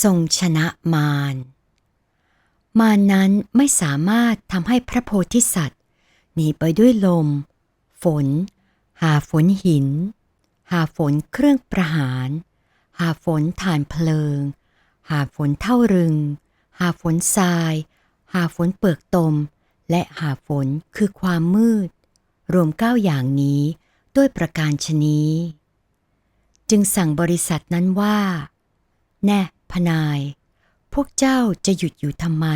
ทรงชนะมาร มารนั้นไม่สามารถทำให้พระโพธิสัตว์หนีไปด้วยลม ฝน หาฝนหิน หาฝนเครื่องประหาร หาฝนฐานเพลิง หาฝนเท่ารึง หาฝนทราย หาฝนเปลือกตม และหาฝนคือความมืด รวมเก้าอย่างนี้ด้วยประการชนี จึงสั่งบริษัทนั้นว่า แน่ พนาย พวกเจ้าจะหยุดอยู่ทำไม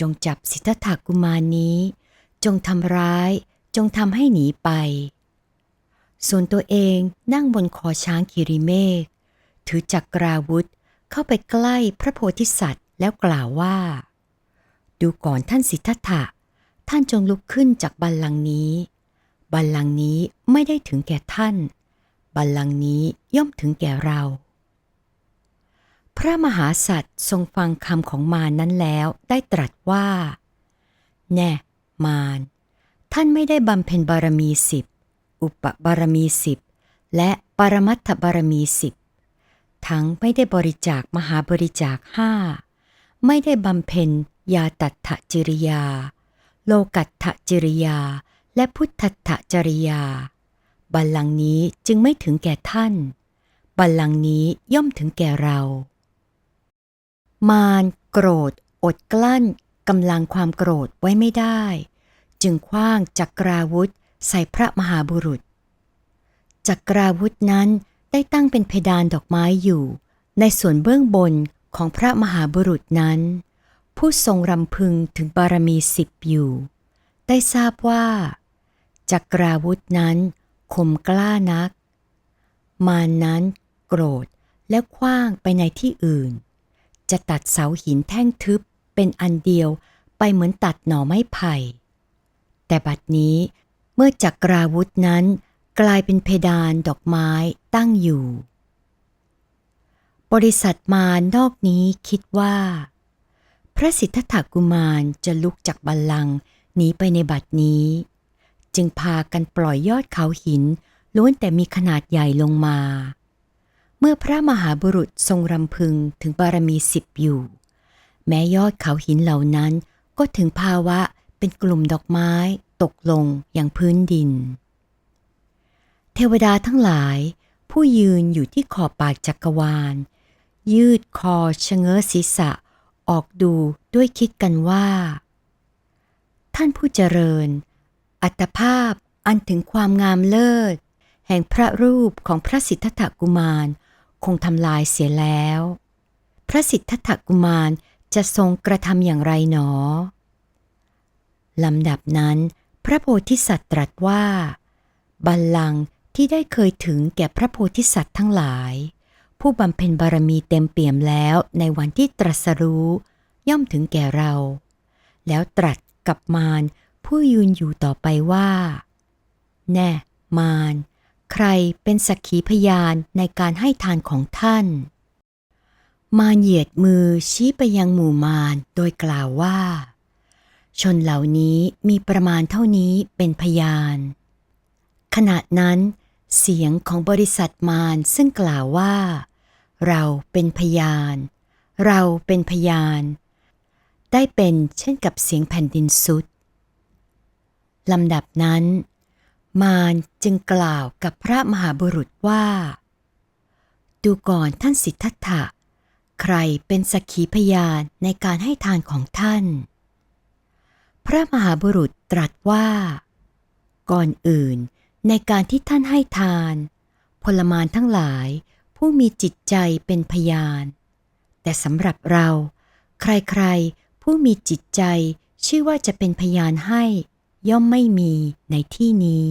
จงจับสิทธัตถกุมารนี้ จงทำร้าย จงทำให้หนีไป ส่วนตัวเองนั่งบนคอช้างคิริเมฆถือจักราวุธเข้าไปใกล้พระโพธิสัตว์แล้วกล่าวว่า ดูก่อนท่านสิทธัตถะ ท่านจงลุกขึ้นจากบัลลังก์นี้ บัลลังก์นี้ไม่ได้ถึงแก่ท่าน บัลลังก์นี้ย่อมถึงแก่เรา พระมหาสัตว์ทรงฟังคำของมารนั้นแล้วได้ตรัสว่า แน่ มารท่านไม่ได้บำเพ็ญบารมีสิบ อุปบารมีสิบ และปรมัตถบารมีสิบ ทั้งไม่ได้บริจาคมหาบริจาคห้า ไม่ได้บำเพ็ญยาตัตถจริยา โลกัตถจริยา และพุทธัตถจริยา บัลลังก์นี้จึงไม่ถึงแก่ท่าน บัลลังก์นี้ย่อมถึงแก่เรา มารโกรธ อดกลั้นกำลังความโกรธไว้ไม่ได้ จึงคว้างจักราวุธใส่พระมหาบุรุษ จักราวุธนั้นได้ตั้งเป็นเพดานดอกไม้อยู่ ในส่วนเบื้องบนของพระมหาบุรุษนั้น ผู้ทรงรำพึงถึงบารมีสิบอยู่ ได้ทราบว่า จักราวุธนั้นคมกล้านัก มานนั้นโกรธและคว้างไปในที่อื่น จะตัดเสาหินแท่งทึบเป็นอันเดียวไปเหมือนตัดหน่อไม้ไผ่ แต่บัดนี้เมื่อจักราวุธนั้นกลายเป็นเพดานดอกไม้ตั้งอยู่ บริษัทมานอกนี้คิดว่า พระสิทธัตถกุมารจะลุกจากบัลลังก์หนีไปในบัดนี้ จึงพากันปล่อยยอดเขาหินล้วนแต่มีขนาดใหญ่ลงมา เมื่อพระมหาบุรุษทรงรำพึงถึงบารมีสิบอยู่ แม้ยอดเขาหินเหล่านั้นก็ถึงภาวะเป็นกลุ่มดอกไม้ตกลงอย่างพื้นดิน เทวดาทั้งหลาย ผู้ยืนอยู่ที่ขอบปากจักรวาล ยืดคอชะเง้อศีรษะออกดูด้วยคิดกันว่า ท่านผู้เจริญ อัตภาพอันถึงความงามเลิศ แห่งพระรูปของพระสิทธัตถกุมาร คงทำลายเสียแล้ว พระสิทธัตถกุมารจะทรงกระทำอย่างไรหนอลำดับนั้น พระโพธิสัตว์ตรัสว่า บัลลังก์ที่ได้เคยถึงแก่พระโพธิสัตว์ทั้งหลาย ผู้บำเพ็ญบารมีเต็มเปี่ยมแล้วในวันที่ตรัสรู้ย่อมถึงแก่เรา แล้วตรัสกับมารผู้ยืนอยู่ต่อไปว่า แน่ มาร ใครเป็นสักขีพยานในการให้ทานของท่าน มารเหยียดมือชี้ไปยังหมู่มารโดยกล่าวว่า ชนเหล่านี้มีประมาณเท่านี้เป็นพยาน ขณะนั้น เสียงของบริษัทมารซึ่งกล่าวว่า เราเป็นพยาน เราเป็นพยาน ได้เป็นเช่นกับเสียงแผ่นดินสุดลำดับนั้น มารจึงกล่าวกับพระมหาบุรุษว่า ดูก่อนท่านสิทธัตถะ ใครเป็นสักขีพยานในการให้ทานของท่าน พระมหาบุรุษตรัสว่า ก่อนอื่นในการที่ท่านให้ทาน พลมานทั้งหลายผู้มีจิตใจเป็นพยาน แต่สำหรับเรา ใครๆผู้มีจิตใจชื่อว่าจะเป็นพยานให้ ย่อมไม่มีในที่นี้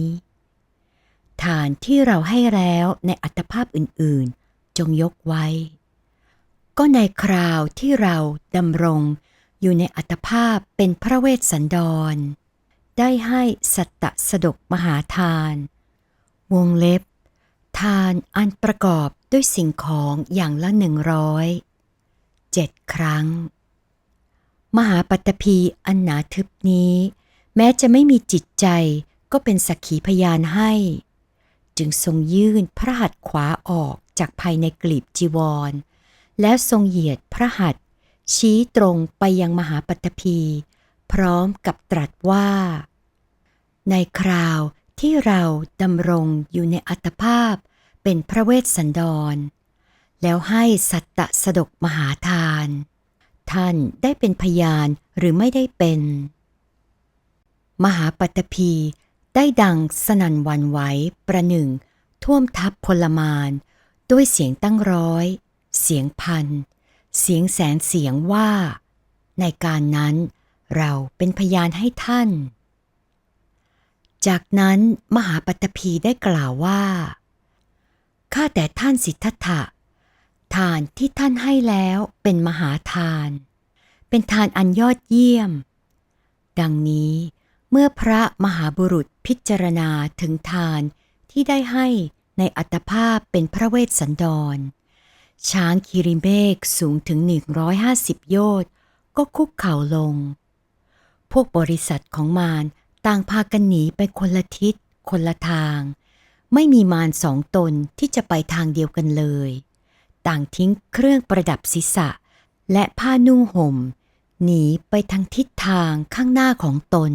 ฐานที่เราให้แล้วในอัตภาพอื่นๆ จงยกไว้ ก็ในคราวที่เราดำรงอยู่ในอัตภาพเป็นพระเวสสันดร ได้ให้สัตตสดกมหาทาน วงเล็บ ทานอันประกอบด้วยสิ่งของอย่างละหนึ่งร้อยเจ็ดครั้ง มหาปัตภีอันหนาทึบนี้ แม้จะไม่มีจิตใจก็เป็นสักขีพยานให้ จึงทรงยื่นพระหัตถ์ขวาออกจากภายในกลีบจีวร แล้วทรงเหยียดพระหัตถ์ชี้ตรงไปยังมหาปัตภีพร้อมกับตรัสว่า ในคราวที่เราดำรงอยู่ในอัตภาพเป็นพระเวสสันดร แล้วให้สัตตสดกมหาทาน ท่านได้เป็นพยานหรือไม่ได้เป็น มหาปัตภีได้ดังสนั่นวันไหวประหนึ่ง ท่วมทับพลมาน ด้วยเสียงตั้งร้อย เสียงพัน เสียงแสนเสียงว่า ในการนั้นเราเป็นพยานให้ท่าน จากนั้นมหาปัตตภีได้กล่าวว่าข้าแต่ท่านสิทธัตถะทานที่ท่านให้แล้วเป็นมหาทาน เป็นทานอันยอดเยี่ยม ดังนี้ เมื่อพระมหาบุรุษพิจารณาถึงทานที่ได้ให้ในอัตภาพเป็นพระเวสสันดร ช้างคิริเมกสูงถึง 150 โยชน์ก็คุกเข่าลง พวกบริษัทของมารต่างพากันหนีไปคนละทิศ คนละทาง ไม่มีมารสองตนที่จะไปทางเดียวกันเลย ต่างทิ้งเครื่องประดับศีรษะ และผ้านุ่งห่ม หนีไปทางทิศทางข้างหน้าของตน